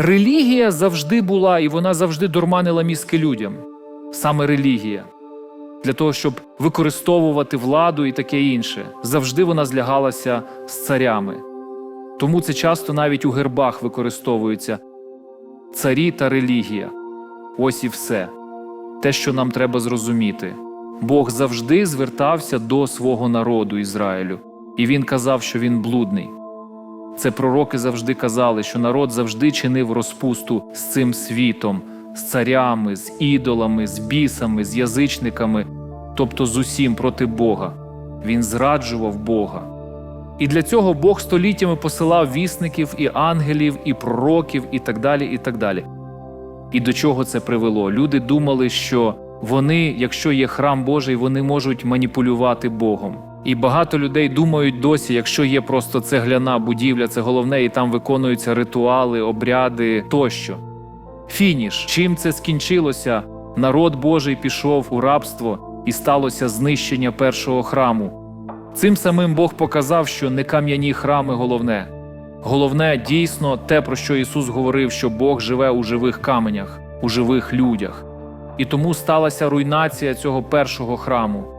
Релігія завжди була і вона завжди дурманила мізки людям. Саме релігія. Для того, щоб використовувати владу і таке інше. Завжди вона злягалася з царями. Тому це часто навіть у гербах використовується царі та релігія. Ось і все. Те, що нам треба зрозуміти. Бог завжди звертався до свого народу Ізраїлю, і він казав, що він блудний. Це пророки завжди казали, що народ завжди чинив розпусту з цим світом, з царями, з ідолами, з бісами, з язичниками, тобто з усім проти Бога. Він зраджував Бога. І для цього Бог століттями посилав вісників і ангелів, і пророків, і так далі, і так далі. І до чого це привело? Люди думали, що вони, якщо є храм Божий, вони можуть маніпулювати Богом. І багато людей думають досі, якщо є просто цегляна будівля, це головне, і там виконуються ритуали, обряди тощо. Фініш, чим це скінчилося? Народ Божий пішов у рабство і сталося знищення першого храму. Цим самим Бог показав, що не кам'яні храми головне. Головне дійсно те, про що Ісус говорив, що Бог живе у живих каменях, у живих людях. І тому сталася руйнація цього першого храму.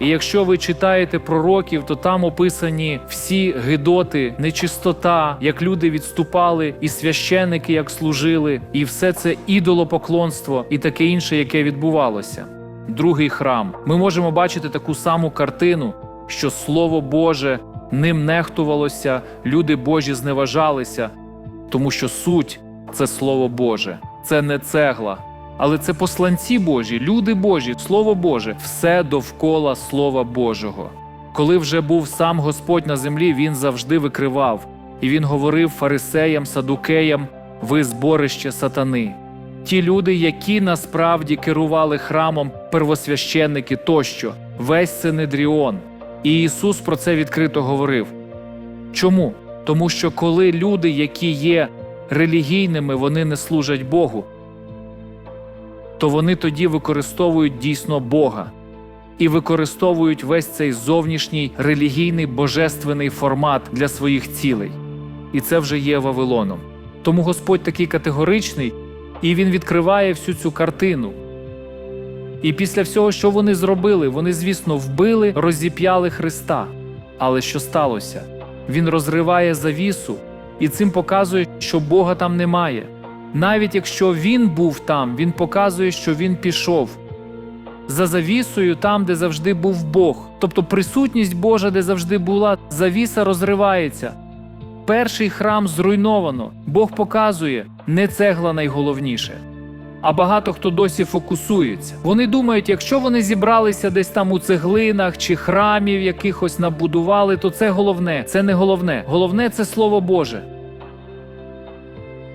І якщо ви читаєте пророків, то там описані всі гидоти, нечистота, як люди відступали, і священики як служили, і все це ідолопоклонство і таке інше, яке відбувалося. Другий храм. Ми можемо бачити таку саму картину, що Слово Боже ним нехтувалося, люди Божі зневажалися, тому що суть це Слово Боже, це не цегла. Але це посланці Божі, люди Божі, Слово Боже, все довкола Слова Божого. Коли вже був сам Господь на землі, він завжди викривав, і він говорив фарисеям, садукеям: ви зборище сатани. Ті люди, які насправді керували храмом, первосвященники тощо, весь Синедріон. І Ісус про це відкрито говорив. Чому? Тому що коли люди, які є релігійними, вони не служать Богу, то вони тоді використовують дійсно Бога і використовують весь цей зовнішній релігійний божественний формат для своїх цілей. І це вже є Вавилоном. Тому Господь такий категоричний, і він відкриває всю цю картину. І після всього, що вони зробили, вони, звісно, вбили, розіп'яли Христа. Але що сталося? Він розриває завісу і цим показує, що Бога там немає. Навіть якщо він був там, він показує, що він пішов. За завісою, там, де завжди був Бог, тобто присутність Божа, де завжди була, завіса розривається. Перший храм зруйновано. Бог показує, не цегла найголовніше. А багато хто досі фокусується. Вони думають, якщо вони зібралися десь там у цеглинах чи храмів якихось набудували, то це головне. Це не головне. Головне це Слово Боже.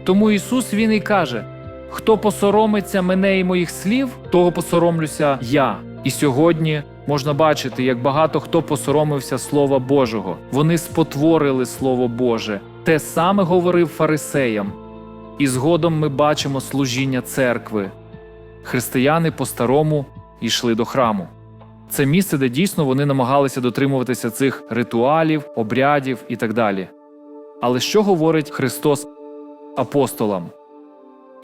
Тому Ісус Він і каже: хто посоромиться мене і моїх слів, того посоромлюся я. І сьогодні можна бачити, як багато хто посоромився Слова Божого. Вони спотворили Слово Боже. Те саме говорив фарисеям. І згодом ми бачимо служіння церкви. Християни по-старому йшли до храму. Це місце, де дійсно вони намагалися дотримуватися цих ритуалів, обрядів і так далі. Але що говорить Христос апостолам?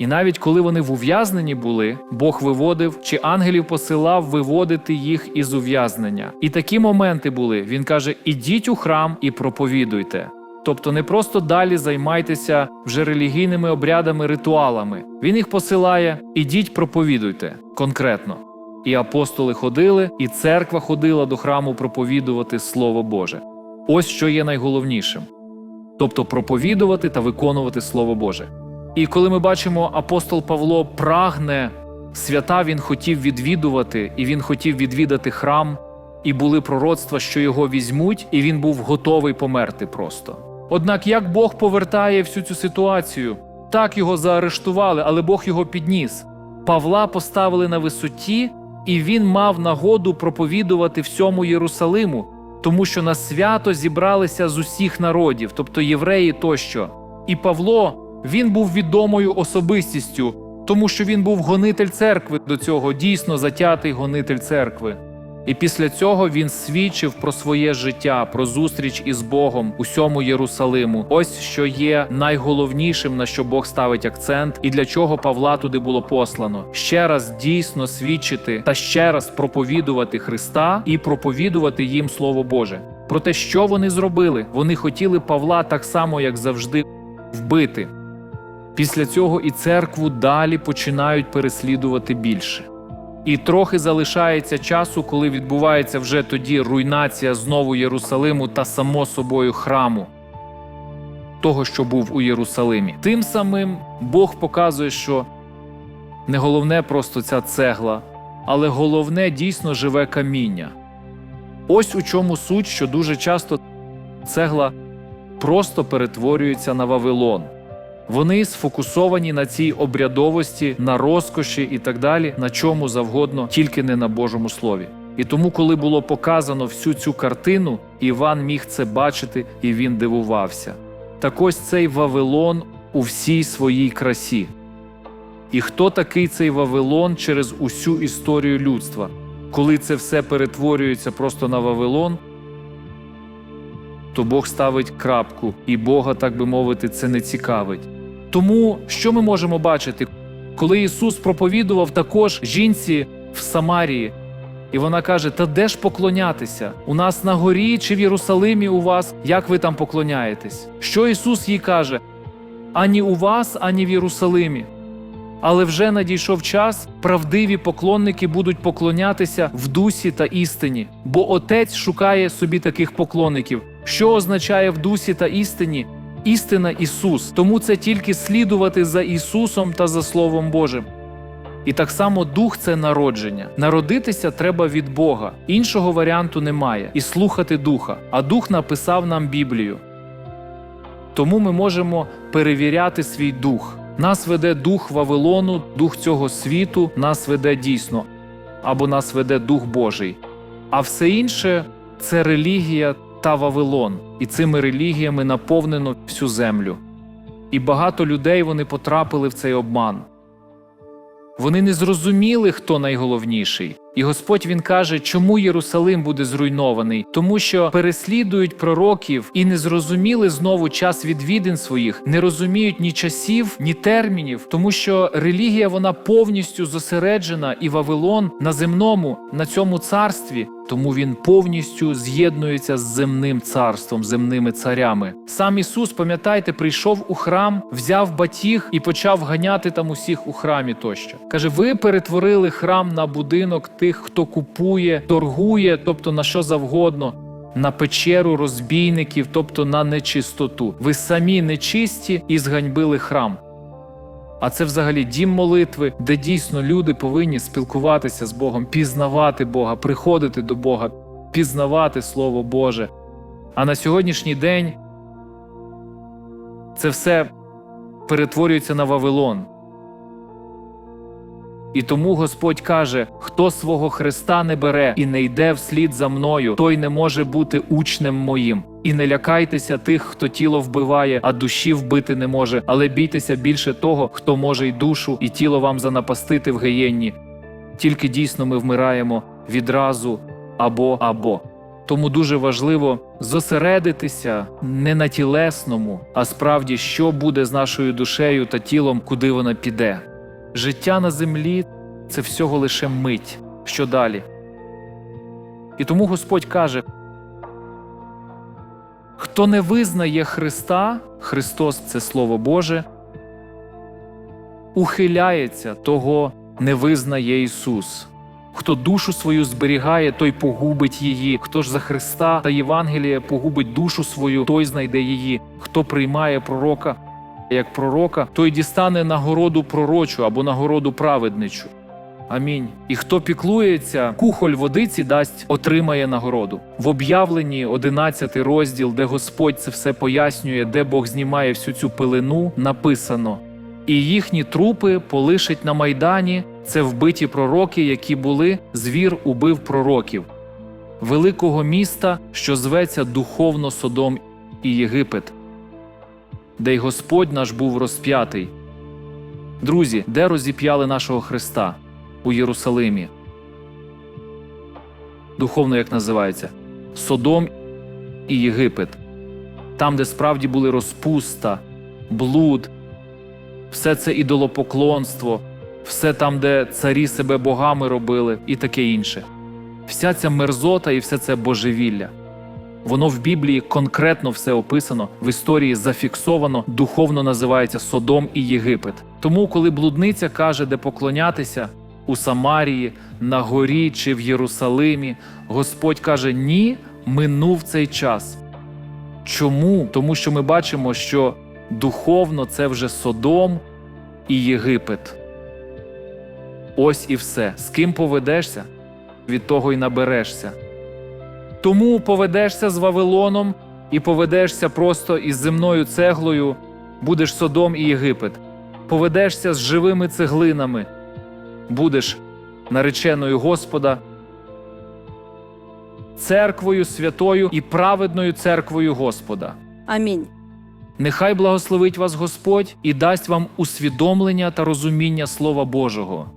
І навіть коли вони в ув'язненні були, Бог виводив чи ангелів посилав виводити їх із ув'язнення. І такі моменти були. Він каже: ідіть у храм і проповідуйте. Тобто не просто далі займайтеся вже релігійними обрядами, ритуалами. Він їх посилає: ідіть, проповідуйте конкретно. І апостоли ходили, і церква ходила до храму проповідувати Слово Боже. Ось що є найголовнішим тобто проповідувати та виконувати Слово Боже. І коли ми бачимо, апостол Павло прагне свята, він хотів відвідувати, і він хотів відвідати храм, і були пророцтва, що його візьмуть, і він був готовий померти просто. Однак як Бог повертає всю цю ситуацію? Так його заарештували, але Бог його підніс. Павла поставили на висоті, і він мав нагоду проповідувати всьому Єрусалиму, тому що на свято зібралися з усіх народів, тобто євреї тощо. І Павло він був відомою особистістю, тому що він був гонитель церкви до цього, дійсно затятий гонитель церкви. І після цього він свідчив про своє життя, про зустріч із Богом усьому Єрусалиму. Ось що є найголовнішим, на що Бог ставить акцент, і для чого Павла туди було послано. Ще раз дійсно свідчити та ще раз проповідувати Христа і проповідувати їм Слово Боже. Про те, що вони зробили, вони хотіли Павла так само, як завжди, вбити. Після цього і церкву далі починають переслідувати більше. І трохи залишається часу, коли відбувається вже тоді руйнація знову Єрусалиму та само собою храму, того, що був у Єрусалимі. Тим самим Бог показує, що не головне просто ця цегла, але головне дійсно живе каміння. Ось у чому суть, що дуже часто цегла просто перетворюється на Вавилон. Вони сфокусовані на цій обрядовості, на розкоші і так далі, на чому завгодно, тільки не на Божому слові. І тому, коли було показано всю цю картину, Іван міг це бачити, і він дивувався. Так ось цей Вавилон у всій своїй красі. І хто такий цей Вавилон через усю історію людства? Коли це все перетворюється просто на Вавилон, то Бог ставить крапку, і Бога, так би мовити, це не цікавить. Тому що ми можемо бачити, коли Ісус проповідував також жінці в Самарії, і вона каже: Та де ж поклонятися? У нас на горі чи в Єрусалимі у вас, як ви там поклоняєтесь? Що Ісус їй каже? Ані у вас, ані в Єрусалимі. Але вже надійшов час, правдиві поклонники будуть поклонятися в дусі та істині, бо Отець шукає собі таких поклонників. Що означає в дусі та істині? Істина Ісус. Тому це тільки слідувати за Ісусом та за Словом Божим. І так само дух це народження. Народитися треба від Бога. Іншого варіанту немає. І слухати духа. А дух написав нам Біблію. Тому ми можемо перевіряти свій дух. Нас веде дух Вавилону, дух цього світу, нас веде дійсно, або нас веде Дух Божий. А все інше це релігія та Вавилон, і цими релігіями наповнено всю землю. І багато людей вони потрапили в цей обман. Вони не зрозуміли, хто найголовніший. І Господь він каже, чому Єрусалим буде зруйнований, тому що переслідують пророків і не зрозуміли знову час відвідин своїх, не розуміють ні часів, ні термінів, тому що релігія вона повністю зосереджена і Вавилон на земному, на цьому царстві. Тому він повністю з'єднується з земним царством, земними царями. Сам Ісус, пам'ятайте, прийшов у храм, взяв батіг і почав ганяти там усіх у храмі тощо. Каже: ви перетворили храм на будинок тих, хто купує, торгує, тобто на що завгодно. На печеру розбійників, тобто на нечистоту. Ви самі нечисті і зганьбили храм. А це взагалі дім молитви, де дійсно люди повинні спілкуватися з Богом, пізнавати Бога, приходити до Бога, пізнавати Слово Боже. А на сьогоднішній день це все перетворюється на Вавилон. І тому Господь каже: хто свого Христа не бере і не йде вслід за мною, той не може бути учнем моїм. І не лякайтеся тих, хто тіло вбиває, а душі вбити не може, але бійтеся більше того, хто може й душу, і тіло вам занапастити в геєнні. Тільки дійсно ми вмираємо відразу або або. Тому дуже важливо зосередитися не на тілесному, а справді, що буде з нашою душею та тілом, куди вона піде. Життя на землі це всього лише мить. Що далі? І тому Господь каже: хто не визнає Христа, Христос це Слово Боже, ухиляється, того не визнає Ісус. Хто душу свою зберігає, той погубить її. Хто ж за Христа та Євангелія погубить душу свою, той знайде її. Хто приймає пророка як пророка, той дістане нагороду пророчу або нагороду праведничу. Амінь. І хто піклується, кухоль водиці дасть, отримає нагороду. В об'явленні 11 розділ, де Господь це все пояснює, де Бог знімає всю цю пилину, написано: і їхні трупи полишать на майдані. Це вбиті пророки, які були, звір убив пророків, великого міста, що зветься духовно Содом і Єгипет, де й Господь наш був розп'ятий. Друзі, де розіп'яли нашого Христа? У Єрусалимі. духовно як називається Содом і Єгипет, там, де справді були розпуста, блуд, все це ідолопоклонство, все там, де царі себе богами робили, і таке інше. Вся ця мерзота і все це божевілля. Воно в Біблії конкретно все описано, в історії зафіксовано, духовно називається Содом і Єгипет. Тому, коли блудниця каже, де поклонятися у Самарії, на горі чи в Єрусалимі, Господь каже: ні, минув цей час. Чому? Тому що ми бачимо, що духовно це вже Содом і Єгипет. Ось і все. З ким поведешся, від того й наберешся. Тому поведешся з Вавилоном і поведешся просто із земною цеглою, будеш Содом і Єгипет. Поведешся з живими цеглинами, будеш нареченою Господа, церквою святою і праведною церквою Господа. Амінь. Нехай благословить вас Господь і дасть вам усвідомлення та розуміння Слова Божого.